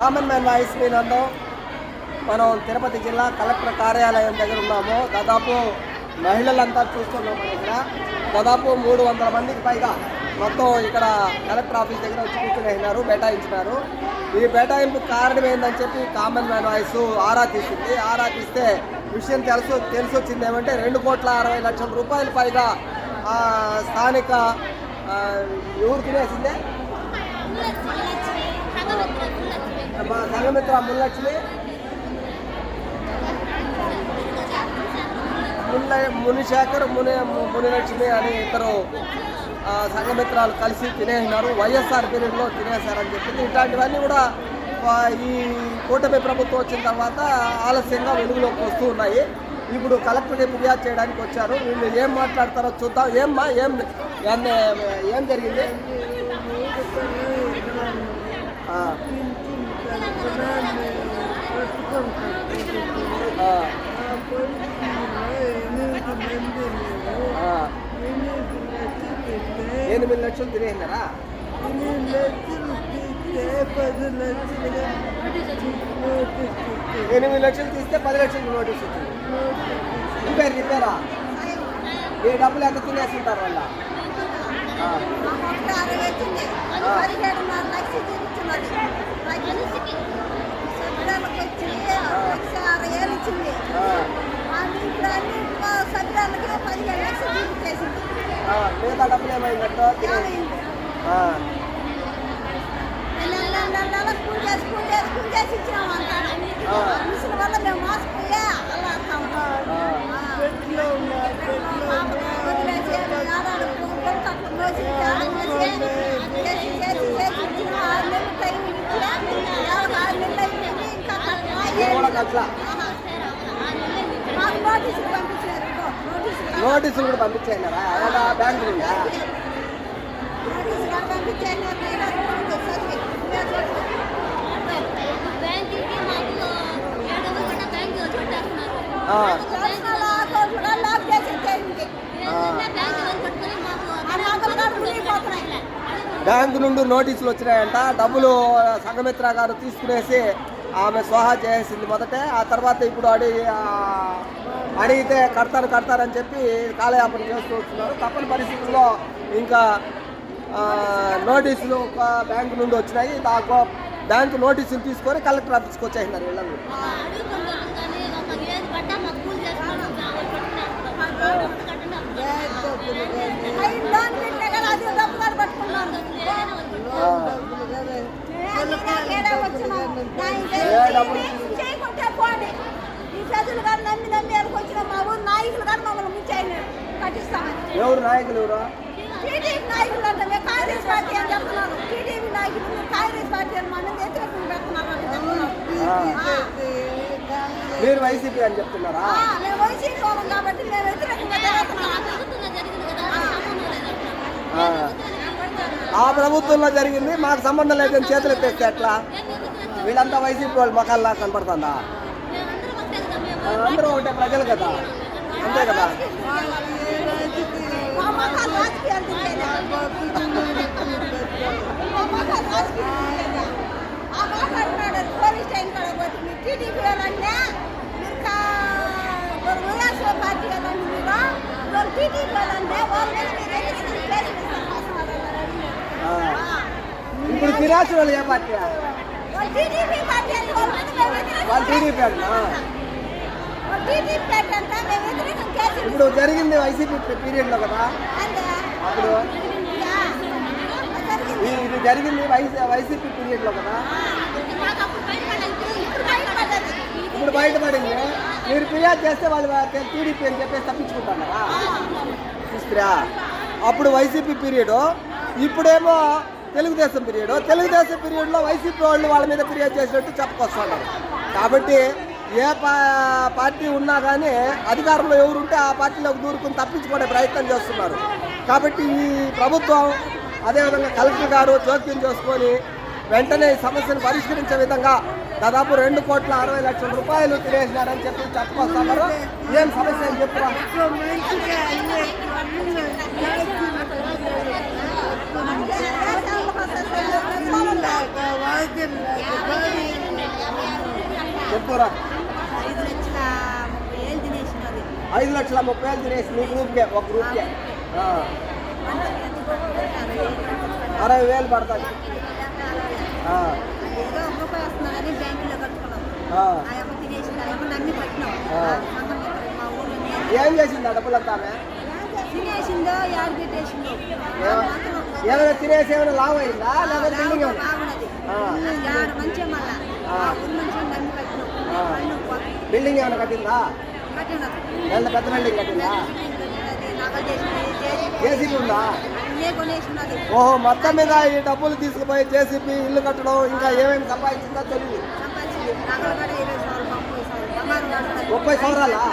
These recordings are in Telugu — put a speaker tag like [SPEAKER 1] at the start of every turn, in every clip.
[SPEAKER 1] కామన్ మ్యాన్ వాయిస్ వినంలో మనం తిరుపతి జిల్లా కలెక్టర్ కార్యాలయం దగ్గర ఉన్నాము. దాదాపు మహిళలంతా చూస్తున్నాం ఇక్కడ. దాదాపు మూడు వందల మందికి పైగా మొత్తం ఇక్కడ కలెక్టర్ ఆఫీస్ దగ్గర వచ్చి కూర్చునేసినారు ఈ బేటాయింపు కారణం ఏందని చెప్పి కామన్ మ్యాన్ వాయిస్ ఆరా తీసింది. ఆరా తీస్తే విషయం తెలుసు తెలిసి వచ్చింది ఏమంటే రెండు కోట్ల అరవై లక్షల రూపాయల పైగా స్థానిక ఆ, ఎవరు తినేసిందే మా సంఘమిత్ర ముల్లక్ష్మి ముల్ల మునిశేఖర్ ముని మునిలక్ష్మి అని ఇద్దరు సంఘమిత్రాలు కలిసి తినేసినారు. వైఎస్ఆర్ పీరియడ్లో తినేశారని చెప్పింది. ఇట్లాంటివన్నీ కూడా ఈ కూటమి ప్రభుత్వం వచ్చిన తర్వాత ఆలస్యంగా వెలుగులోకి వస్తూ ఉన్నాయి. ఇప్పుడు కలెక్టర్ని ఫిర్యాదు చేయడానికి వచ్చారు. వీళ్ళు ఏం మాట్లాడతారో చూద్దాం. ఏమ్మా ఏం ఏం జరిగింది? ఎనిమిది లక్షలు తినేసినారా? ఎనిమిది లక్షలు తీస్తే పది లక్షలు నోటీస్ వచ్చింది. రిపేర్ రిపేరా? ఈ డబ్బులు ఎంత తినేస్తుంటారు వాళ్ళ? మిగతా డబ్బులు ఏమైందంటో తినే ఆ,
[SPEAKER 2] వల్ల మేము మోసపోయే అలా అంటా ఉన్నాం
[SPEAKER 1] ఇది కూడా కట్ల నోటీసులు కూడా పంపించేసినారా అలా బ్యాంక్ నుండా బ్యాంకు నుండి నోటీసులు వచ్చినాయంట. డబ్బులు సంఘమిత్ర గారు తీసుకునేసి ఆమె స్వాహా చేసింది మొదటే ఆ తర్వాత ఇప్పుడు అడిగి అడిగితే కడతారు కడతారని చెప్పి కాలయాపన చేస్తూ వస్తున్నారు. తప్పని పరిస్థితుల్లో ఇంకా ఆ, నోటీసులు ఒక బ్యాంకు నుండి వచ్చినాయి. దాంట్లో బ్యాంకు నోటీసులు తీసుకొని కలెక్టర్ ఆఫీస్కి వచ్చేసినారు వీళ్ళని
[SPEAKER 2] చేయకుంటే పోండి ఈ ప్రజలు కానీ నమ్మి నమ్మి వచ్చిన మా ఊరు నాయకులు కానీ మమ్మల్ని ముంచాయి కట్టిస్తామని
[SPEAKER 1] ఎవరు నాయకులు ఎవరు?
[SPEAKER 2] టీడీపీ నాయకులు అంటే మేము కాంగ్రెస్ పార్టీ అని చెప్తున్నారు టీడీపీ నాయకులు మీరు కాంగ్రెస్ పార్టీ అని మనం వ్యతిరేకంగా పెడుతున్నారు అని చెప్తున్నారు
[SPEAKER 1] ఆ, మీరు వైసీపీ అని చెప్తున్నారా?
[SPEAKER 2] మేము వైసీపీ వాళ్ళం కాబట్టి మేము వ్యతిరేకంగా జరుగుతున్నాం
[SPEAKER 1] ఆ. ఆ ప్రభుత్వంలో జరిగింది. మాకు సంబంధం లేదని చేతులు ఎత్తేస్తే ఎట్లా? వీళ్ళంతా వైసీపీ వాళ్ళు మొఖాల్లా కనపడుతుందా? అందరూ ఒకటే ప్రజలు కదా. అంతే కదా
[SPEAKER 2] మా మొఖాలు రాజకీయాలు తిరిగేదా? మా మొఖాలు రాజకీయాలు తిరిగేదా? ఆ మాట్లాడుతున్నాడు పోలీస్ స్టేషన్ కాడ పోతే మీరు టీడీపీ వాళ్ళంటే మీరు కా- మీరు వైఎస్ఆర్ పార్టీ వాళ్ళండి మీరు మీరు టీడీపీ వాళ్ళంటే వాళ్ళ మీద మీరు ఎన్ని కేసులు వేస్తారు కోసం వాళ్ళని
[SPEAKER 1] ఆ.
[SPEAKER 2] ఆ.
[SPEAKER 1] తిరాసు వాళ్ళు ఏ పార్టీ
[SPEAKER 2] వాళ్ళు టీడీపీ
[SPEAKER 1] ఇప్పుడు జరిగింది వైసీపీ పీరియడ్లో కదా? అప్పుడు? ఇది జరిగింది వైసీ వైసీపీ పీరియడ్లో కదా?
[SPEAKER 2] ఇప్పుడు
[SPEAKER 1] బయటపడింది. మీరు ఫిర్యాదు చేస్తే వాళ్ళు టీడీపీ అని చెప్పేసి తప్పించుకుంటున్నారా చూస్తురా అప్పుడు వైసీపీ పీరియడ్. ఇప్పుడేమో తెలుగుదేశం పీరియడ్. తెలుగుదేశం పీరియడ్లో వైసీపీ వాళ్ళు వాళ్ళ మీద ఫిర్యాదు చేసినట్టు చెప్పుకొస్తున్నారు. కాబట్టి ఏ పా పార్టీ ఉన్నా కానీ అధికారంలో ఎవరుంటే ఆ పార్టీలోకి దూరుకుని తప్పించుకునే ప్రయత్నం చేస్తున్నారు. కాబట్టి ఈ ప్రభుత్వం అదేవిధంగా కలెక్టర్ గారు జోక్యం చేసుకొని వెంటనే ఈ సమస్యను పరిష్కరించే విధంగా దాదాపు రెండు కోట్ల అరవై లక్షల రూపాయలు తినేసినారని చెప్పి చెప్పుకొస్తున్నారు. ఏం సమస్య అని చెప్పురా? చెప్పురా?
[SPEAKER 2] ఐదు లక్షల ముప్పై
[SPEAKER 1] ఐదు లక్షల ముప్పై వేలు తినేసి మీ గ్రూప్కే ఒక గ్రూప్కే. అరవై వేలు పడతాయి.
[SPEAKER 2] కట్టుకున్నాం కట్టినాం ఊళ్ళో
[SPEAKER 1] ఏం చేసింది ఆ డబ్బులంతా ఆమె?
[SPEAKER 2] తినేసిందో యాడ్ పెట్టేసిందో.
[SPEAKER 1] ఏమైనా తినేసి ఏమైనా లాభం అయిందా.
[SPEAKER 2] యాడ మంచిగా మళ్ళా.
[SPEAKER 1] బిల్డింగ్ ఏమైనా కట్టిందా? ఎంత పెద్ద బిల్డింగ్ కట్టిందా? జేసీబీ ఉందా? ఓహో మొత్తం మీద ఈ డబ్బులు తీసుకుపోయి జేసీబీ ఇల్లు కట్టడం ఇంకా ఏమేమి సంపాదించిందో తెలియదు.
[SPEAKER 2] ముప్పై సంవత్సరాలు బంగారు వాడుతుంది.
[SPEAKER 1] ముప్పై సంవత్సరాలా?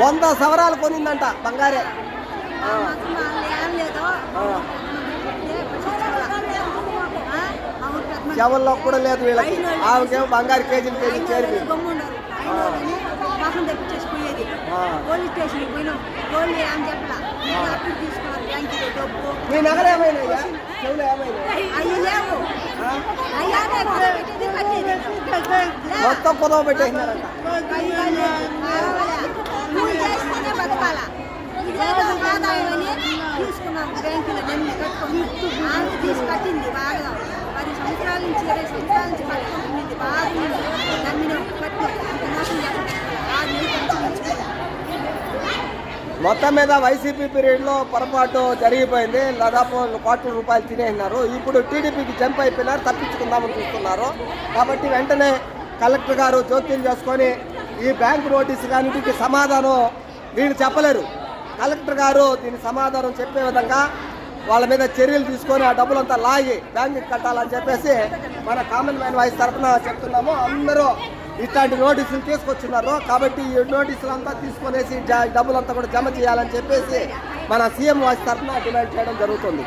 [SPEAKER 1] వంద సవరాలు కొనిందంట బంగారే. చెవుల్లో కూడా లేదు వీళ్ళకి. ఆమెకేమో బంగారు కేజీలు కేజీ చేరి మీ నగలు ఏమైనాయ్యా చెవులు మొత్తం కుదవ పెట్టేసినారంట. మొత్తం మీద వైసీపీ పీరియడ్లో పొరపాటు జరిగిపోయింది. దాదాపు కోట్ల రూపాయలు తినేసినారు. ఇప్పుడు టీడీపీకి జంప్ అయిపోయినారు. తప్పించుకుందామని చూస్తున్నారు. కాబట్టి వెంటనే కలెక్టర్ గారు జోక్యం చేసుకొని ఈ బ్యాంక్ నోటీసు కానీ సమాధానం వీళ్ళు చెప్పలేరు. కలెక్టర్ గారు దీని సమాధానం చెప్పే విధంగా వాళ్ళ మీద చర్యలు తీసుకొని ఆ డబ్బులంతా లాగి బ్యాంకుకి కట్టాలని చెప్పేసి మన కామన్ మ్యాన్ వాయిస్ తరఫున చెప్తున్నాము. అందరూ ఇట్లాంటి నోటీసులు తీసుకొచ్చున్నారు. కాబట్టి ఈ నోటీసులు అంతా తీసుకొనేసి డబ్బులంతా కూడా జమ చేయాలని చెప్పేసి మన సీఎం వాసి తరఫున డిమాండ్ చేయడం జరుగుతుంది.